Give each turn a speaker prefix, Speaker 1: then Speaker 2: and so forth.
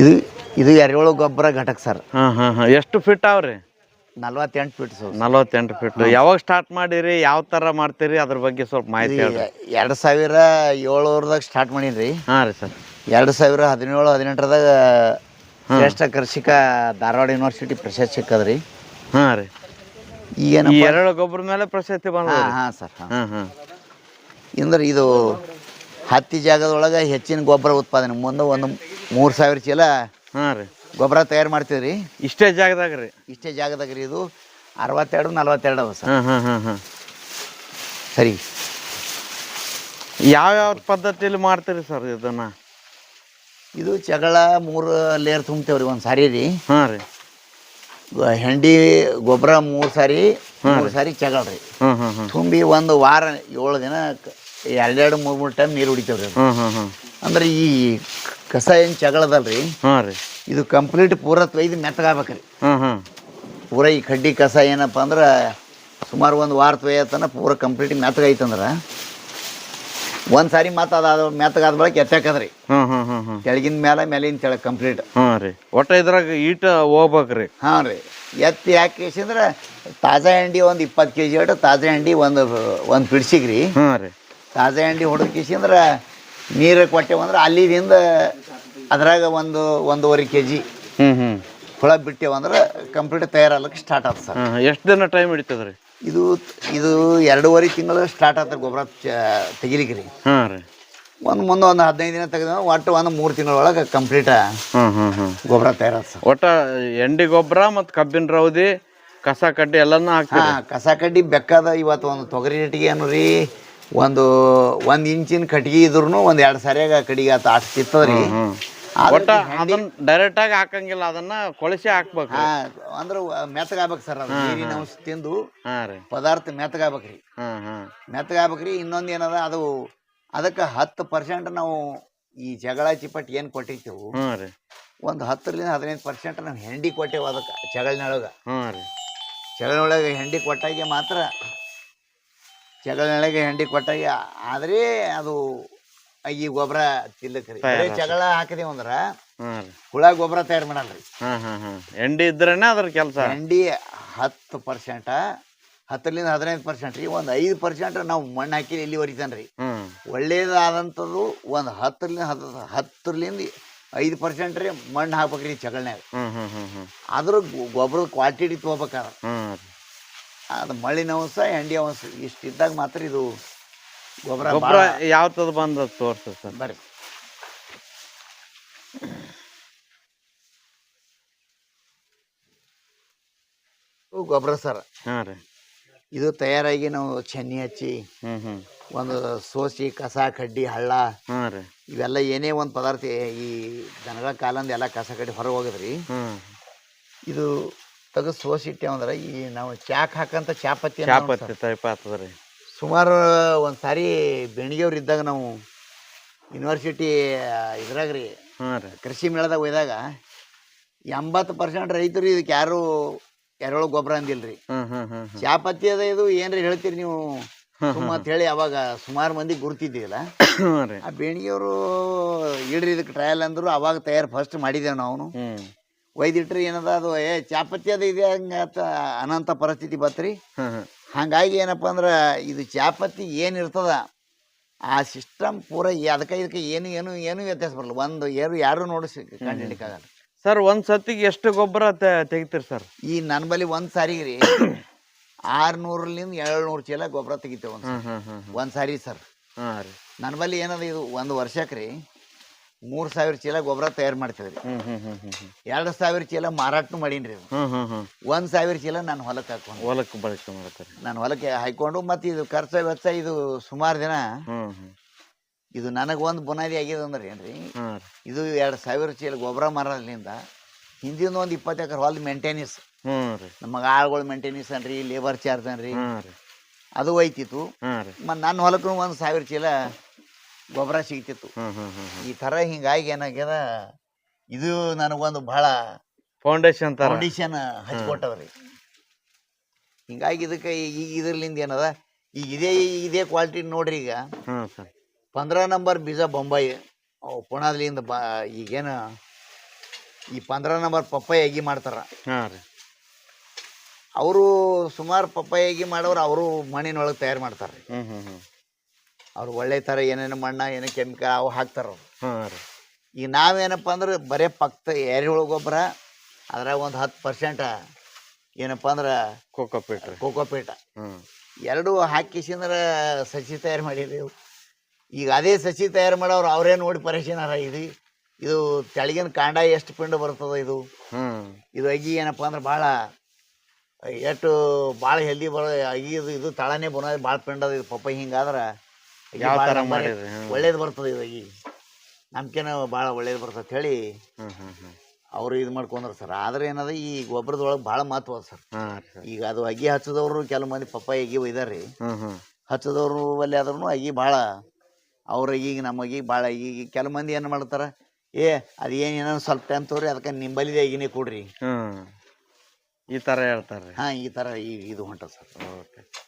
Speaker 1: ಇದು ಇದು ಎರೆಹುಳು ಗೊಬ್ಬರ ಘಟಕ ಸರ್.
Speaker 2: ಹಾಂ ಹಾಂ ಹಾಂ. ಎಷ್ಟು ಫಿಟ್ ಅವ್ರಿ
Speaker 1: ನಲ್ವತ್ತೆಂಟು ಫಿಟ್ ಸರ್.
Speaker 2: ನಲವತ್ತೆಂಟು ಫಿಟ್ ಯಾವಾಗ ಸ್ಟಾರ್ಟ್ ಮಾಡಿರಿ ಯಾವ ಥರ ಮಾಡ್ತೀರಿ ಅದ್ರ ಬಗ್ಗೆ ಸ್ವಲ್ಪ ಮಾಹಿತಿ ಹೇಳ್ರಿ.
Speaker 1: ಎರಡು ಸಾವಿರ ಏಳ್ನೂರದಾಗ ಸ್ಟಾರ್ಟ್ ಮಾಡೀನಿ ರೀ.
Speaker 2: ಹಾಂ ರೀ ಸರ್.
Speaker 1: ಎರಡು ಸಾವಿರ ಹದಿನೇಳು ಹದಿನೆಂಟರದಾಗ ಶ್ರೇಷ್ಠ ಕೃಷಿಕ ಧಾರವಾಡ ಯೂನಿವರ್ಸಿಟಿ ಪ್ರಶಸ್ತಿ ಸಿಕ್ಕದ್ರಿ
Speaker 2: ಹಾಂ ರೀ.
Speaker 1: ಈಗ
Speaker 2: ಈ ಗೊಬ್ಬರ ಮೇಲೆ ಪ್ರಶಸ್ತಿ ಬಂದ
Speaker 1: ಹಾಂ ಹಾಂ ಸರ್ ಹಾಂ.
Speaker 2: ಹಾಂ
Speaker 1: ಇದು ಹತ್ತಿ ಜಾಗದೊಳಗೆ ಹೆಚ್ಚಿನ ಗೊಬ್ಬರ ಉತ್ಪಾದನೆ ಮುಂದೆ ಒಂದು ಮೂರು ಸಾವಿರ ಚೀಲ
Speaker 2: ಹಾಂ ರೀ.
Speaker 1: ಗೊಬ್ಬರ ತಯಾರು ಮಾಡ್ತೀವಿ ರೀ
Speaker 2: ಇಷ್ಟೇ ಜಾಗದಾಗ ರೀ.
Speaker 1: ಇಷ್ಟೇ ಜಾಗದಾಗ ರೀ ಇದು. ಅರವತ್ತೆರಡು ನಲ್ವತ್ತೆರಡು ಅವ ಸರ್.
Speaker 2: ಹಾಂ ಹಾಂ ಹಾಂ ಹಾಂ.
Speaker 1: ಸರಿ.
Speaker 2: ಯಾವ ಯಾವ ಪದ್ಧತಿಯಲ್ಲಿ ಮಾಡ್ತೀರಿ ಸರ್ ಇದನ್ನ?
Speaker 1: ಇದು ಚಗಳ ಮೂರು ಲೇಯರ್ ತುಂಬ್ತೇವ್ರಿ ಒಂದು ಸಾರಿ ರೀ.
Speaker 2: ಹಾಂ ರೀ.
Speaker 1: ಗ- ಹೆಂಡಿ ಗೊಬ್ಬರ ಮೂರು ಸಾರಿ ಮೂರು ಸಾರಿ ಚಗಳ ರೀ.
Speaker 2: ಹಾಂ ಹಾಂ ಹಾಂ.
Speaker 1: ತುಂಬಿ ಒಂದು ವಾರ ಏಳು ದಿನ ಕ- ಎರಡೆರಡು ಮೂರು ಮೂರು ಟೈಮ್ ನೀರು ಹೊಡಿತೇವ್ರಿ ಅದು.
Speaker 2: ಹಾಂ ಹಾಂ ಹಾಂ.
Speaker 1: ಅಂದ್ರೆ ಈ ಕಸ ಏನು ಚಗಳದಲ್ರಿ?
Speaker 2: ಹಾಂ ರೀ.
Speaker 1: ಇದು ಕಂಪ್ಲೀಟ್ ಪೂರ ತೊಯ್ದು ಮೆತ್ತಗಾಗ್ಬೇಕ್ರಿ
Speaker 2: ಹಾಂ ಹಾಂ.
Speaker 1: ಪೂರ ಈ ಕಡ್ಡಿ ಕಸ ಏನಪ್ಪ ಅಂದ್ರೆ ಸುಮಾರು ಒಂದು ವಾರ ತೊಯ್ಯತನ ಪೂರ ಕಂಪ್ಲೀಟ್ ಮೆತ್ತಗೈತಂದ್ರೆ ಒಂದು ಸಾರಿ ಮತ್ತು ಅದಾದ ಮೆತ್ತಗಾದ ಬಳಿಕ ಎತ್ತಾಕದ್ರಿ.
Speaker 2: ಹಾಂ ಹಾಂ ಹಾಂ ಹಾಂ.
Speaker 1: ತೆಳಗಿನ ಮೇಲೆ ಮೇಲಿನ ಕೆಳಗೆ ಕಂಪ್ಲೀಟ್
Speaker 2: ಹಾಂ ರೀ. ಒಟ್ಟು ಇದ್ರಾಗ ಈಟ ಹೋಗ್ಬೇಕ್ರಿ.
Speaker 1: ಹಾಂ ರೀ. ಎತ್ತಿ ಹಾಕಿಸಿದ್ರೆ ತಾಜಾ ಹಂಡಿ ಒಂದು ಇಪ್ಪತ್ತು ಕೆ ಜಿ ತಾಜಾ ಹಂಡಿ ಒಂದು ಒಂದು ಪಿಡ್ಸಿಗೆ ರೀ
Speaker 2: ಹಾಂ ರೀ.
Speaker 1: ತಾಜಾ ಹಂಡಿ ಹೊಡೆದು ಕಿಸಿಂದ್ರೆ ನೀರು ಕೊಟ್ಟೆವಂದ್ರೆ ಅಲ್ಲಿದಿಂದ ಅದ್ರಾಗ ಒಂದು ಒಂದೂವರೆ ಕೆ ಜಿ
Speaker 2: ಹ್ಞೂ ಹ್ಞೂ
Speaker 1: ಹುಳ ಬಿಟ್ಟೇವಂದ್ರೆ ಕಂಪ್ಲೀಟ್ ತಯಾರಾಗಲಿಕ್ಕೆ ಸ್ಟಾರ್ಟ್ ಆಗ್ತದೆ ಸರ್.
Speaker 2: ಎಷ್ಟು ದಿನ ಟೈಮ್ ಹಿಡಿತದ ರೀ
Speaker 1: ಇದು ಇದು ಎರಡೂವರೆ ತಿಂಗಳು ಸ್ಟಾರ್ಟ್ ಆಗ್ತದೆ ಗೊಬ್ಬರ ತೆಗಿಲಿಕ್ಕೆ ರೀ.
Speaker 2: ಹಾಂ ರೀ.
Speaker 1: ಒಂದು ಮುಂದೆ ಒಂದು ಹದಿನೈದು ದಿನ ತೆಗೆದ ಒಟ್ಟು ಒಂದು ಮೂರು ತಿಂಗಳೊಳಗೆ ಕಂಪ್ಲೀಟ್
Speaker 2: ಹ್ಞೂ ಹ್ಞೂ
Speaker 1: ಗೊಬ್ಬರ ತಯಾರಾಗ್ತದೆ ಸರ್.
Speaker 2: ಒಟ್ಟ ಎಂಡಿ ಗೊಬ್ಬರ ಮತ್ತು ಕಬ್ಬಿನ ರೌದಿ ಕಸ ಕಡ್ಡಿ ಎಲ್ಲನೂ ಹಾಕಿ
Speaker 1: ಹಾಂ ಕಸ ಕಡ್ಡಿ ಬೆಕ್ಕದ ಇವತ್ತು ಒಂದು ತೊಗರಿ ರೇಟಿಗೆ ಏನು ರೀ ಒಂದು ಒಂದು ಇಂಚಿನ ಕಟ್ಗೆ ಇದ್ರೂ ಒಂದು ಎರಡು ಸರಿಯಾಗ ಕಡಿಗೆ ಆತ ಅಷ್ಟು ರೀ
Speaker 2: ಒಟ್ಟ ಅದನ್ನ ಡೈರೆಕ್ಟ್ ಆಗಿ ಹಾಕಂಗಿಲ್ಲ ಅದನ್ನ ಕೊಳಸಿ ಹಾಕ್ಬೇಕು.
Speaker 1: ಹಾಂ ಅಂದ್ರೆ ಮೆತ್ತಗಾಗ್ಬೇಕು ಸರ್ ಅದು. ನೀರಿನ ಅಂಶ ತಿಂದು
Speaker 2: ಹಾಂ ರೀ.
Speaker 1: ಪದಾರ್ಥ ಮೆತ್ತಗಾಗ್ಬೇಕ್ರಿ
Speaker 2: ಹಾಂ ಹಾಂ.
Speaker 1: ಮೆತ್ತಗಾಗ್ಬೇಕು ಇನ್ನೊಂದು ಏನದ ಅದು ಅದಕ್ಕೆ ಹತ್ತು ಪರ್ಸೆಂಟ್ ನಾವು ಈ ಜಗಳ ಚಿಪ್ಪಟ್ಟು ಏನು ಕೊಟ್ಟಿರ್ತೇವೆ
Speaker 2: ಹಾಂ ರೀ.
Speaker 1: ಒಂದು ಹತ್ತರಿಂದ ಹದಿನೈದು ಪರ್ಸೆಂಟ್ ನಾವು ಹೆಂಡಿ ಕೊಟ್ಟೇವು ಅದಕ್ಕೆ ಜಗಳಿನೊಳಗೆ.
Speaker 2: ಹಾಂ ರೀ.
Speaker 1: ಜಗಳಿನೊಳಗೆ ಹೆಂಡಿ ಕೊಟ್ಟಾಗೆ ಮಾತ್ರ ಜಗಳಿನೊಳಗೆ ಹೆಂಡಿ ಕೊಟ್ಟಾಗೆ ಆದರೆ ಅದು ಈ ಗೊಬ್ಬರ ತಿಲ್ಲಕ್ರಿ ಬರೀ ಜಗಳ ಹಾಕಿದೀವಿ ಅಂದ್ರ
Speaker 2: ರೀ.
Speaker 1: ಹುಳ ಗೊಬ್ಬರ ತಯಾರು
Speaker 2: ಮಾಡಲ್ರಿ ಎಂಡಿ ಇದ್ರೇನೆ ಅದ್ರ ಕೆಲಸ.
Speaker 1: ಎಂಡಿ ಹತ್ತು ಪರ್ಸೆಂಟ್ ಹತ್ತರಿಂದ ಹದಿನೈದು ಪರ್ಸೆಂಟ್ ರೀ. ಒಂದು ಐದು ಪರ್ಸೆಂಟ್ ನಾವು ಮಣ್ಣು ಹಾಕಿ ಇಲ್ಲಿ ಹೊರಿತಾನೆ ರೀ.
Speaker 2: ಹ್ಮ್.
Speaker 1: ಒಳ್ಳೇದಾದಂಥದ್ದು ಒಂದು ಹತ್ತರಿಂದ ಹತ್ತು ಹತ್ತರಿಂದ ಐದು ಪರ್ಸೆಂಟ್ ರೀ ಮಣ್ಣು ಹಾಕ್ಬೇಕ್ರಿ ಚಗಳನ್ಯಾಗ
Speaker 2: ಹ್ಮ್ ಹ್ಮ್ ಹ್ಮ್ ಹ್ಮ್.
Speaker 1: ಅದ್ರ ಗೊಬ್ಬರದ ಕ್ವಾಂಟಿಟಿ ತೊಗೋಬೇಕಾದ್ರೆ.
Speaker 2: ಹ್ಮ್
Speaker 1: ಅದು ಮಳ್ಳಿನ ಅಂಶ ಎಂಡಿ ಅಂಶ ಇಷ್ಟಿದ್ದಾಗ ಮಾತ್ರ ಇದು ಗೊಬ್ಬರ
Speaker 2: ಯಾವ ಬಂದ ತೋರ್ಸ ಸರ್.
Speaker 1: ಬರ್ರಿ. ಗೊಬ್ಬರ ಸರ್.
Speaker 2: ಹಾಂ ರೀ.
Speaker 1: ಇದು ತಯಾರಾಗಿ ನಾವು ಚೆನ್ನಿ ಹಚ್ಚಿ
Speaker 2: ಹ್ಞೂ ಹ್ಞೂ
Speaker 1: ಒಂದು ಸೋಸಿ ಕಸ ಕಡ್ಡಿ ಹಳ್ಳ
Speaker 2: ಹಾಂ ರೀ.
Speaker 1: ಇವೆಲ್ಲ ಏನೇ ಒಂದು ಪದಾರ್ಥ ಈ ದನಗಳ ಕಾಲಂದ ಎಲ್ಲ ಕಸ ಕಡ್ಡಿ ಹೊರಗೆ ಹೋಗದ್ರಿ.
Speaker 2: ಹ್ಞೂ
Speaker 1: ಇದು ತೆಗೆದು ಸೋಸಿಟ್ಟೆ ಅಂದ್ರೆ ಈ ನಾವು ಚಾಕ್ ಹಾಕಂತ ಚಾಪತ್ತಿ
Speaker 2: ಚಾಪತ್ತಿ ಟೈಪ್ ಆಗ್ತದ ರೀ.
Speaker 1: ಸುಮಾರು ಒಂದು ಸಾರಿ ಬೆಣಿಗೆಯವ್ರು ಇದ್ದಾಗ ನಾವು ಯೂನಿವರ್ಸಿಟಿ ಇದ್ರಾಗ ರೀ.
Speaker 2: ಹಾಂ ರೀ.
Speaker 1: ಕೃಷಿ ಮೇಳದಾಗ ಹೋದಾಗ ಎಂಬತ್ತು ಪರ್ಸೆಂಟ್ ರೈತರು ಇದಕ್ಕೆ ಯಾರು ಎರೆಹುಳು ಗೊಬ್ಬರ ಅಂದಿಲ್ರಿ
Speaker 2: ರೀ.
Speaker 1: ಚಾಪತ್ತಿ ಅದ ಇದು ಏನ್ರಿ ಹೇಳ್ತೀರಿ ನೀವು? ಅಂತ ಹೇಳಿ ಅವಾಗ ಸುಮಾರು ಮಂದಿ ಗುರ್ತಿದ್ದಿಲ್ಲ.
Speaker 2: ರೀ.
Speaker 1: ಆ ಬೇಣಿಗೆಯವರು ಇಡ್ರಿ ಇದಕ್ಕೆ ಟ್ರಯಲ್ ಅಂದ್ರು ಅವಾಗ ತಯಾರು ಫಸ್ಟ್ ಮಾಡಿದ್ದೇವೆ ನಾವು
Speaker 2: ಹ್ಮ್.
Speaker 1: ಒಯ್ದಿಟ್ರಿ ಏನದ ಅದು ಏ ಚಾಪತ್ತಿ ಅದ ಇದೆ ಹಂಗ ಅನಂತ ಪರಿಸ್ಥಿತಿ ಬತ್ರಿ. ಹಾಗಾಗಿ ಏನಪ್ಪ ಅಂದ್ರೆ ಇದು ಚಾಪತ್ತಿ ಏನಿರ್ತದ ಆ ಸಿಸ್ಟಮ್ ಪೂರ ಅದಕ್ಕೆ ಇದಕ್ಕೆ ಏನು ಏನು ಏನು ವ್ಯತ್ಯಾಸ ಬರಲ್ಲ. ಒಂದು ಯಾರು ಯಾರು ನೋಡಿ ಕಂಡಿಡಿಕಾಗಲ್ಲ
Speaker 2: ಸರ್ ಒಂದು ಸತ್ತಿಗೆ ಎಷ್ಟು ಗೊಬ್ಬರ ತೆಗಿತೀರಿ ಸರ್?
Speaker 1: ಈ ನನ್ನ ಬಳಿ ಒಂದು ಸಾರಿ ರೀ. ಆರುನೂರಲಿಂದ ಏಳ್ನೂರು ಚೀಲ ಗೊಬ್ಬರ ತೆಗಿತೇವೆ ಒಂದು ಸಾರಿ. ಸರ್ ನನ್ನ ಬಳಿ ಏನದ ಇದು ಒಂದು ವರ್ಷಕ್ಕೆ ರೀ ಮೂರು ಸಾವಿರ ಚೀಲ ಗೊಬ್ಬರ ತಯಾರು ಮಾಡ್ತೇವೆ ರೀ ಎರಡು ಸಾವಿರ ಚೀಲ ಮಾರಾಟ ಮಾಡೀನಿ ರೀ
Speaker 2: ಹ್ಮ್ ಹ್ಮ್ ಹ್ಮ್.
Speaker 1: ಒಂದು ಸಾವಿರ ಚೀಲ ನಾನು ಹೊಲಕ್ಕೆ ಹಾಕೊಂಡು
Speaker 2: ಹೊಲಕ್ಕೆ ಬಳಕೆ ಮಾಡ್ತಾರೆ
Speaker 1: ನಾನು ಹೊಲಕ್ಕೆ ಹಾಕೊಂಡು ಮತ್ತೆ ಇದು ಖರ್ಚು ವೆಚ್ಚ ಇದು ಸುಮಾರು ದಿನ ಇದು ನನಗೆ ಒಂದು ಬುನಾದಿ ಆಗಿದೆ ಅಂದ್ರೆ ಏನ್ರಿ? ಇದು ಎರಡು ಸಾವಿರ ಚೀಲ ಗೊಬ್ಬರ ಮಾರೋದ್ರಿಂದ ಹಿಂದಿನ ಒಂದು ಇಪ್ಪತ್ತು ಎಕರೆ ಹೊಲ ಮೇಂಟೆನೆನ್ಸ್ ನಮಗ ಆಳ್ಗಳು ಮೇಂಟೆನೆನ್ಸ್ ಅನ್ರಿ ಲೇಬರ್ ಚಾರ್ಜ್ ಅನ್ರಿ. ಅದು
Speaker 2: ನನ್
Speaker 1: ಮತ್ತು ನನ್ನ ಹೊಲಕ್ಕೂ ಒಂದು ಸಾವಿರ ಚೀಲ ಗೊಬ್ಬರ ಸಿಗ್ತಿತ್ತು. ಈ ತರ ಹಿಂಗಾಗಿ ಏನಾಗ್ಯದ ಇದು ನನಗೊಂದು ಬಹಳ
Speaker 2: ಫೌಂಡೇಶನ್
Speaker 1: ಫೌಂಡೇಶನ್ ಹಚ್ಕೊಟ್ಟದ್ರಿ ಹಿಂಗಾಗಿ ಇದಕ್ಕೆ ಈಗ ಇದ್ರಲಿಂದ ಏನದ ಈಗ ಇದೇ ಇದೇ ಕ್ವಾಲಿಟಿ ನೋಡ್ರಿ ಈಗ. ಪಂದ್ರ ನಂಬರ್ ಬೀಜ ಬೊಂಬಾಯಿ ಅವು ಪುಣಾದ್ಲಿಂದ ಬಾ ಈಗೇನು ಈ ಪಂದ್ರ ನಂಬರ್ ಪಪ್ಪಾಯಿ ಅಗಿ ಮಾಡ್ತಾರ. ಅವರು ಸುಮಾರು ಪಪ್ಪಾಯಿ ಅಗಿ ಮಾಡೋರು ಅವರು ಮಣ್ಣಿನೊಳಗೆ ತಯಾರು ಮಾಡ್ತಾರೆ ಅವ್ರು ಒಳ್ಳೆ ಥರ ಏನೇನು ಮಣ್ಣ ಏನು ಕೆಮಿಕಲ್ ಅವು ಹಾಕ್ತಾರ ಅವ್ರು.
Speaker 2: ಹಾಂ ರೀ.
Speaker 1: ಈಗ ನಾವೇನಪ್ಪ ಅಂದ್ರೆ ಬರೇ ಪಕ್ತ ಎರೆಹುಳು ಗೊಬ್ಬರ ಅದ್ರಾಗ ಒಂದು ಹತ್ತು ಪರ್ಸೆಂಟ್ ಏನಪ್ಪ ಅಂದ್ರೆ
Speaker 2: ಕೋಕೋಪೀಟ್ ರೀ.
Speaker 1: ಕೋಕೋಪೀಟ.
Speaker 2: ಹ್ಞೂ
Speaker 1: ಎರಡೂ ಹಾಕಿಸಿಂದ್ರೆ ಸಸಿ ತಯಾರು ಮಾಡಿದೀವಿ ಈಗ ಅದೇ ಸಸಿ ತಯಾರು ಮಾಡೋರು ಅವರೇ ನೋಡಿ ಪರಿಶೀನಾರ ಇದು ಇದು ತೆಳಗಿನ ಕಾಂಡ ಎಷ್ಟು ಪಿಂಡು ಬರ್ತದೆ ಇದು?
Speaker 2: ಹ್ಞೂ
Speaker 1: ಇದು ಅಗಿ ಏನಪ್ಪ ಅಂದ್ರೆ ಭಾಳ ಎಷ್ಟು ಭಾಳ ಹೆಲ್ದಿ ಬರೋ ಅಗಿ ಇದು ಇದು ತಳನೇ ಬರೋದು ಭಾಳ ಪಿಂಡದ ಇದು ಪಪ್ಪ ಹಿಂಗಾದ್ರೆ.
Speaker 2: ಯಾವ ಥರ
Speaker 1: ಒಳ್ಳೇದು ಬರ್ತದೆ ಇದಾಗಿ ನಮ್ಕೇನ ಭಾಳ ಒಳ್ಳೇದು ಬರ್ತದೆ ಹೇಳಿ
Speaker 2: ಹ್ಮ್ ಹ್ಮ್
Speaker 1: ಅವರು ಇದು ಮಾಡ್ಕೊಂಡ್ರು ಸರ್. ಆದ್ರೆ ಏನದ ಈ ಗೊಬ್ಬರದೊಳಗೆ ಭಾಳ ಮಹತ್ವ ಅದ ಸರ್.
Speaker 2: ಹಾಂ ರೀ ಸರ್.
Speaker 1: ಈಗ ಅದು ಅಗಿ ಹಚ್ಚದವರು ಕೆಲವು ಮಂದಿ ಪಪ್ಪ ಅಗಿ ಒಯ್ದಾರ್ರಿ.
Speaker 2: ಹ್ಞೂ
Speaker 1: ಹಚ್ಚದವ್ರು ಅಲ್ಲಿ ಆದ್ರೂ ಅಗಿ ಭಾಳ ಅವ್ರ ಈಗ ನಮ್ಮ ಅಗಿ ಭಾಳ ಈಗ ಕೆಲವು ಮಂದಿ ಏನು ಮಾಡ್ತಾರೆ ಏ ಅದು ಏನು ಏನೋ ಸ್ವಲ್ಪ ಟೈಮ್ ತೋರಿ ಅದಕ್ಕೆ ನಿಂಬಲಿದೆ ಅಗಿನೇ ಕೊಡ್ರಿ.
Speaker 2: ಈ ಥರ ಹೇಳ್ತಾರೆ
Speaker 1: ಹಾಂ ಈ ಥರ ಈಗ ಇದು ಹೊಂಟ ಸರ್.
Speaker 2: ಓಕೆ.